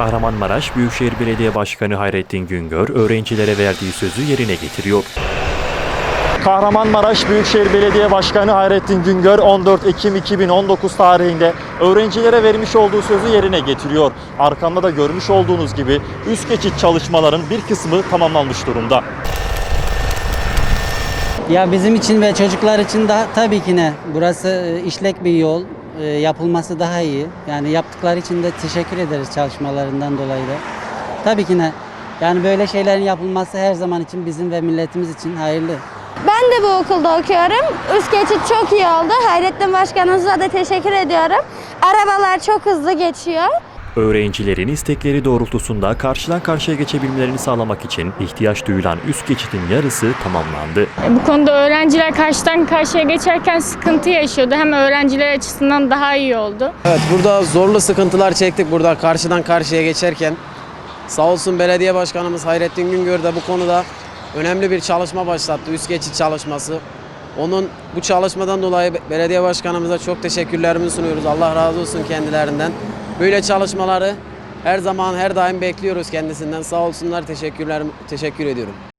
Kahramanmaraş Büyükşehir Belediye Başkanı Hayrettin Güngör öğrencilere verdiği sözü yerine getiriyor. Kahramanmaraş Büyükşehir Belediye Başkanı Hayrettin Güngör 14 Ekim 2019 tarihinde öğrencilere vermiş olduğu sözü yerine getiriyor. Arkamda da görmüş olduğunuz gibi üst geçit çalışmaların bir kısmı tamamlanmış durumda. Ya bizim için ve çocuklar için de tabii ki ne burası e, işlek bir yol e, yapılması daha iyi. Yani yaptıkları için de teşekkür ederiz çalışmalarından dolayı da. Tabii ki ne yani böyle şeylerin yapılması her zaman için bizim ve milletimiz için hayırlı. Ben de bu okulda okuyorum. Üst geçit çok iyi oldu. Hayrettin Başkanımıza da teşekkür ediyorum. Arabalar çok hızlı geçiyor. Öğrencilerin istekleri doğrultusunda karşıdan karşıya geçebilmelerini sağlamak için ihtiyaç duyulan üst geçitin yarısı tamamlandı. Bu konuda öğrenciler karşıdan karşıya geçerken sıkıntı yaşıyordu. Hem öğrenciler açısından daha iyi oldu. Evet burada zorlu sıkıntılar çektik burada karşıdan karşıya geçerken. Sağ olsun belediye başkanımız Hayrettin Güngör de bu konuda önemli bir çalışma başlattı. Üst geçit çalışması. Onun bu çalışmadan dolayı belediye başkanımıza çok teşekkürlerimizi sunuyoruz. Allah razı olsun kendilerinden. Böyle çalışmaları her zaman her daim bekliyoruz kendisinden. Sağ olsunlar. Teşekkürler teşekkür ediyorum.